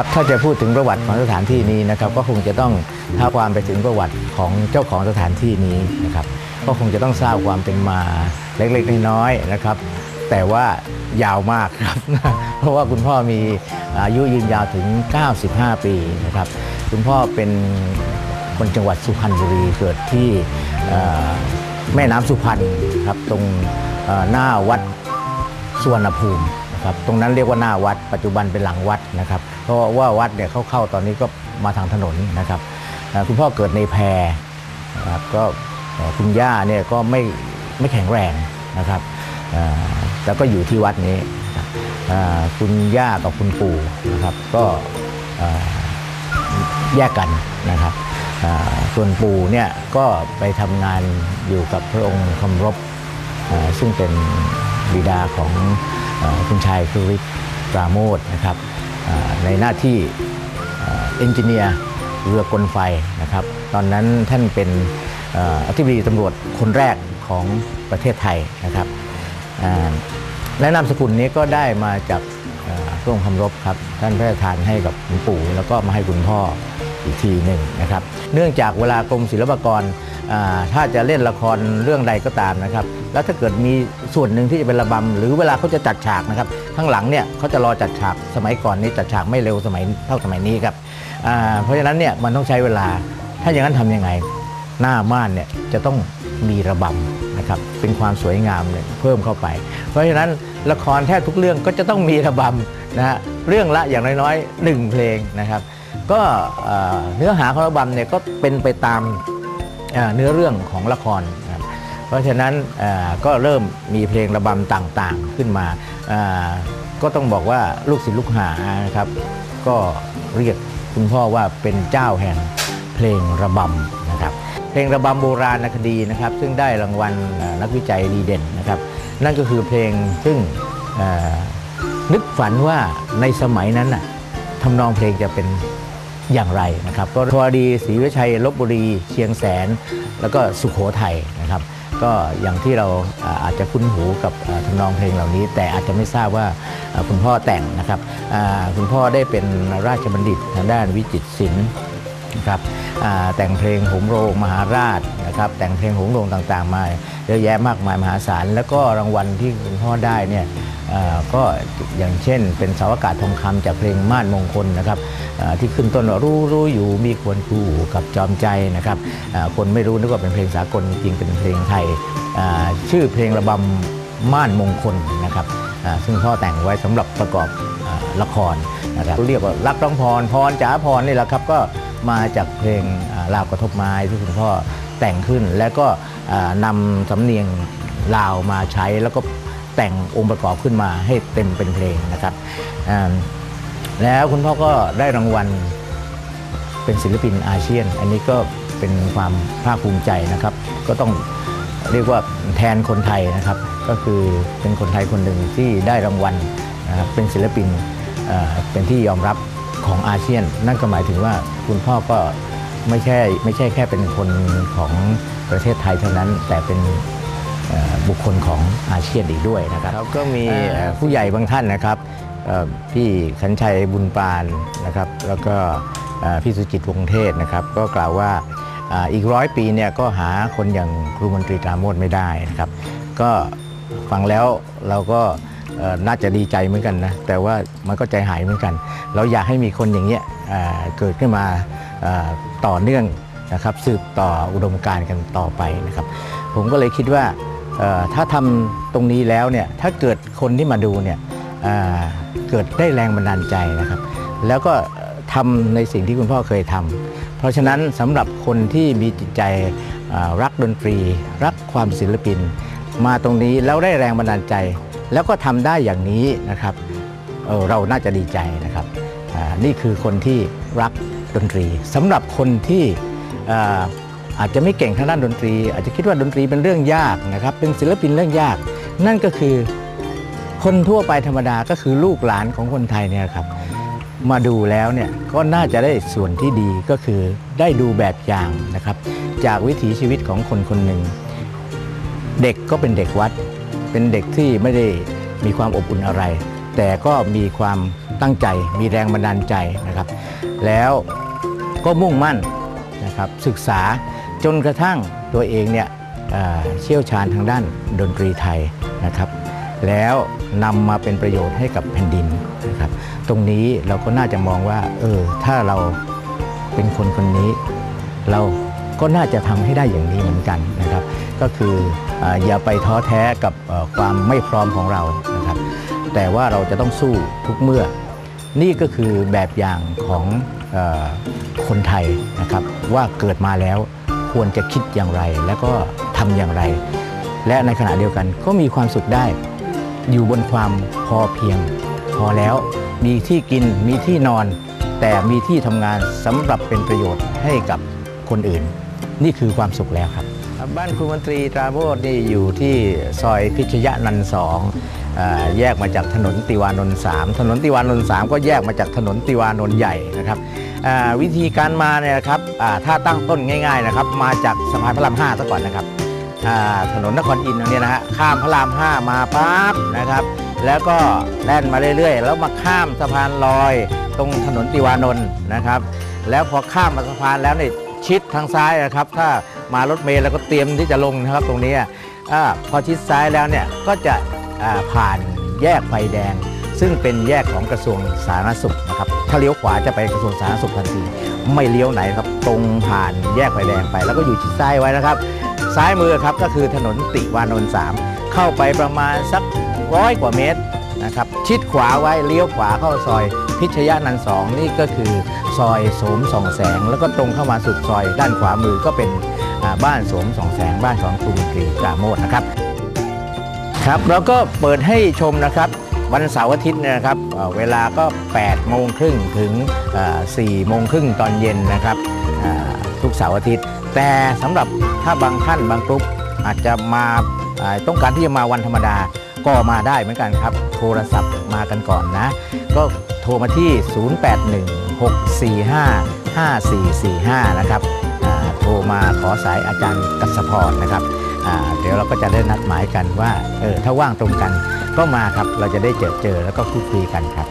ครับถ้าจะพูดถึงประวัติของสถานที่นี้นะครับก็คงจะต้องท้าความไปถึงประวัติของเจ้าของสถานที่นี้นะครับก็คงจะต้องทราบความเป็นมาเล็กๆน้อยๆนะครับ แต่ว่ายาวมากครับ เพราะว่าคุณพ่อมีอายุยืนยาวถึง 95 ปีนะครับคุณพ่อเป็นคนจังหวัดสุพรรณบุรีเกิดที่แม่น้ำสุพรรณครับตรงหน้าวัดสุวรรณภูมิ ครับตรงนั้นเรียกว่าหน้าวัด ปัจจุบันเป็นหลังวัดนะครับ เพราะว่าวัดเนี่ยเข้าเข้าๆตอนนี้ก็มาทางถนนนะครับคุณพ่อเกิดในแพรนะครับก็คุณย่าเนี่ยก็ไม่ไม่แข็งแรงนะครับเอ่อแล้วก็อยู่ที่วัดนี้คุณย่ากับคุณปู่นะครับก็แยกกันนะครับส่วนปู่เนี่ยก็ไปทำงานอยู่กับพระองค์คำรบซึ่งเป็นบิดาของ คุณชายคือริกปราโมทนะครับในหน้าที่เอนจิเนียร์เรือกลไฟนะครับ ตอนนั้นท่านเป็นอธิบดีตำรวจคนแรกของประเทศไทยนะครับและนามสกุลนี้ก็ได้มาจากเอ่อพระองคำรบครับ ท่านพระราชทานให้กับคุณปู่ แล้วก็มาให้คุณพ่ออีกทีหนึ่งนะครับ เนื่องจากเวลากรมศิลปากร ถ้าจะเล่นละครเรื่องใดก็ตามนะครับ แล้วถ้าเกิดมีส่วนหนึ่งที่จะเป็นระบำหรือเวลาเขาจะจัดฉากนะครับข้างหลังเนี่ยเขาจะรอจัดฉากสมัยก่อนนี้จัดฉากไม่เร็วสมัยเท่าสมัยนี้ครับเพราะฉะนั้นเนี่ยมันต้องใช้เวลา ถ้าอย่างนั้นทำยังไง หน้าม่านเนี่ยจะต้องมีระบำนะครับเป็นความสวยงามเนี่ยเพิ่มเข้าไป เพราะฉะนั้นละครแทบทุกเรื่องก็จะต้องมีระบำนะฮะเรื่องละอย่างน้อยๆหนึ่งเพลงนะครับ ก็เนื้อหาของระบำเนี่ยก็เป็นไปตาม เนื้อเรื่องของละคร เพราะฉะนั้นก็เริ่มมีเพลงระบำต่างๆขึ้นมา ก็ต้องบอกว่าลูกศิษย์ลูกหานะครับ ก็เรียกคุณพ่อว่าเป็นเจ้าแห่งเพลงระบำนะครับ เพลงระบำโบราณคดีนะครับ ซึ่งได้รางวัลนักวิจัยดีเด่นนะครับ นั่นก็คือเพลงซึ่งนึกฝันว่าในสมัยนั้นน่ะทำนองเพลงจะเป็น อย่างไรนะครับก็ทวดีศรีวิชัยลบบุรีเชียงแสน แล้วก็สุขโขทัยนะครับ ก็อย่างที่เราอาจจะคุ้นหูกับอ่าทำนองเพลงเหล่านี้ แต่อาจจะไม่ทราบว่าคุณพ่อแต่งนะครับคุณพ่อได้เป็นราชบัณฑิตทางด้านวิจิตรศิลป์นะครับแต่งเพลงหมโรงมหาราชนะครับแต่งเพลงหมโรงต่างๆ มาเยอะแยะมากมายมหาศาลแล้วก็รางวัลที่คุณพ่อได้เนี่ย ก็อย่างเช่น เป็นสาวอากาศทองคำจากเพลงม่านมงคลนะครับที่ขึ้นต้นว่ารู้รู้อยู่มีควรคู่กับจอมใจนะครับคนไม่รู้นึกว่าเป็นเพลงสากลจริงเป็นเพลงไทยชื่อเพลงระบำม่านมงคลนะครับซึ่งพ่อแต่งไว้สำหรับประกอบอละครนะครับเรียกว่ารักต้องพรพรจ๋าพรนี่แหละครับก็มาจากเพลงลาวกระทบไม้ที่คุณพ่อแต่งขึ้น แล้วก็อ่านำสำเนียงลาวมาใช้แล้วก็ แต่งองค์ประกอบขึ้นมาให้เต็มเป็นเพลงนะครับแล้วคุณพ่อก็ได้รางวัลเป็นศิลปินอาเซียน อันนี้ก็เป็นความภาคภูมิใจนะครับ ก็ต้องเรียกว่าแทนคนไทยนะครับ ก็คือเป็นคนไทยคนหนึ่งที่ได้รางวัลนะครับเป็นศิลปินเป็นที่ยอมรับของอาเซียน นั่นก็หมายถึงว่าคุณพ่อก็ไม่ใช่ไม่ใช่แค่เป็นคนของประเทศไทยเท่านั้น แต่เป็น บุคคลของอาเซียนอีกด้วยนะครับแล้วก็มีเอ่อผู้ใหญ่บางท่านนะครับเอ่อพี่ขันชัยบุญปานนะครับ แล้วก็เอ่อพี่สุจิตวงศ์เทศนะครับ ก็กล่าวว่าอ่าอีกร้อยปีเนี่ยก็หาคนอย่างครูมนตรีตราโมดไม่ได้นะครับ ก็ฟังแล้วเราก็เอ่อน่าจะดีใจเหมือนกันนะ แต่ว่ามันก็ใจหายเหมือนกัน เราอยากให้มีคนอย่างเงี้ยเอ่อเกิดขึ้นมาเอ่อต่อเนื่องนะครับ สืบต่ออุดมการณ์กันต่อไปนะครับ ผมก็เลยคิดว่าเอ่อ ถ้าทำตรงนี้แล้วเนี่ยถ้าเกิดคนที่มาดูเนี่ยเเกิดได้แรงบันดาลใจนะครับ แล้วก็ทำในสิ่งที่คุณพ่อเคยทำเพราะฉะนั้นสำหรับคนที่มีจิตใจรักดนตรี รักความศิลปิน มาตรงนี้แล้วได้แรงบันดาลใจ แล้วก็ทำได้อย่างนี้นะครับเเราน่าจะดีใจนะครับนี่คือคนที่รักดนตรีสำหรับคนที่ อาจจะไม่เก่งทางด้านดนตรี อาจจะคิดว่าดนตรีเป็นเรื่องยากนะครับ เป็นศิลปินเรื่องยาก นั่นก็คือคนทั่วไปธรรมดาก็คือลูกหลานของคนไทยเนี่ยครับมาดูแล้วเนี่ยก็น่าจะได้ส่วนที่ดีก็คือได้ดูแบบอย่างนะครับ จากวิถีชีวิตของคนคนหนึ่ง เด็กก็เป็นเด็กวัด เป็นเด็กที่ไม่ได้มีความอบอุ่นอะไร แต่ก็มีความตั้งใจ มีแรงบันดาลใจนะครับ แล้วก็มุ่งมั่นนะครับศึกษา จนกระทั่งตัวเองเนี่ยเชี่ยวชาญทางด้านดนตรีไทยนะครับ แล้วนำมาเป็นประโยชน์ให้กับแผ่นดินนะครับ ตรงนี้เราก็น่าจะมองว่าเออถ้าเราเป็นคนคนนี้ เราก็น่าจะทำให้ได้อย่างนี้เหมือนกันนะครับ ก็คืออย่าไปท้อแท้กับความไม่พร้อมของเรานะครับ แต่ว่าเราจะต้องสู้ทุกเมื่อ นี่ก็คือแบบอย่างของออคนไทยนะครับว่าเกิดมาแล้ว ควรจะคิดอย่างไร แล้วก็ทำอย่างไร และในขณะเดียวกันก็มีความสุขได้ อยู่บนความพอเพียง พอแล้วมีที่กินมีที่นอน แต่มีที่ทำงานสำหรับเป็นประโยชน์ให้กับคนอื่น นี่คือความสุขแล้วครับ บ้านคุณมนตรีตราโมดนี่อยู่ที่ซอยพิชยะนันสองอแยกมาจากถนนติวานนท์สามถนนติวานนท์สามก็แยกมาจากถนนติวานนท์ใหญ่นะครับวิธีการมาเนี่ยนะครับถ้าตั้งต้นง่ายๆนะครับมาจากสะพานพระรามห้าซะก่อนนะครับถนนนครอินทร์ตรงนี้นะฮะข้ามพระราม5มาปั๊บนะครับ แล้วก็แล่นมาเรื่อยๆ แล้วมาข้ามสะพานลอยตรงถนนติวานนท์นะครับ แล้วพอข้ามมาสะพานแล้วเนี่ยชิดทางซ้ายนะครับ ถ้า มารถเมล์แล้วก็เตรียมที่จะลงนะครับตรงนี้อพอชิดซ้ายแล้วเนี่ยก็จะผ่านแยกไฟแดง ซึ่งเป็นแยกของกระทรวงสาธารณสุขนะครับถ้าเลี้ยวขวาจะไปกระทรวงสาธารณสุขทันทีไม่เลี้ยวไหนครับตรงผ่านแยกไฟแดงไป แล้วก็อยู่ชิดซ้ายไว้นะครับ ซ้ายมือครับก็คือถนนติวานนท์สามเข้าไปประมาณสักร้อยกว่าเมตรนะครับชิดขวาไว้เลี้ยวขวาเข้าซอย พิชยานันท์สองนี่ก็คือซอยโสมส่องแสง แล้วก็ตรงเข้ามาสุดซอยด้านขวามือก็เป็น บ้านสมสองแสงบ้านของครูมนตรีปราโมทนะครับครับแล้วก็เปิดให้ชมนะครับวันเสาร์อาทิตย์นะครับเวลาก็ 8 โมงครึ่งถึงเอ่อ4โมงครึ่งตอนเย็นนะครับทุกเสาร์อาทิตย์ แต่สำหรับถ้าบางท่านบางกลุ่มอาจจะมาต้องการที่จะมาวันธรรมดาก็มาได้เหมือนกันครับ โทรศัพท์มากันก่อนนะ ก็โทรมาที่ 0816455445 นะครับอ่าโทร มาขอสายอาจารย์กัสพรนะครับเดี๋ยวเราก็จะได้นัดหมายกันว่าเออถ้าว่างตรงกันก็มาครับเราจะได้เจอเจอแล้วก็พูดคุยกันครับ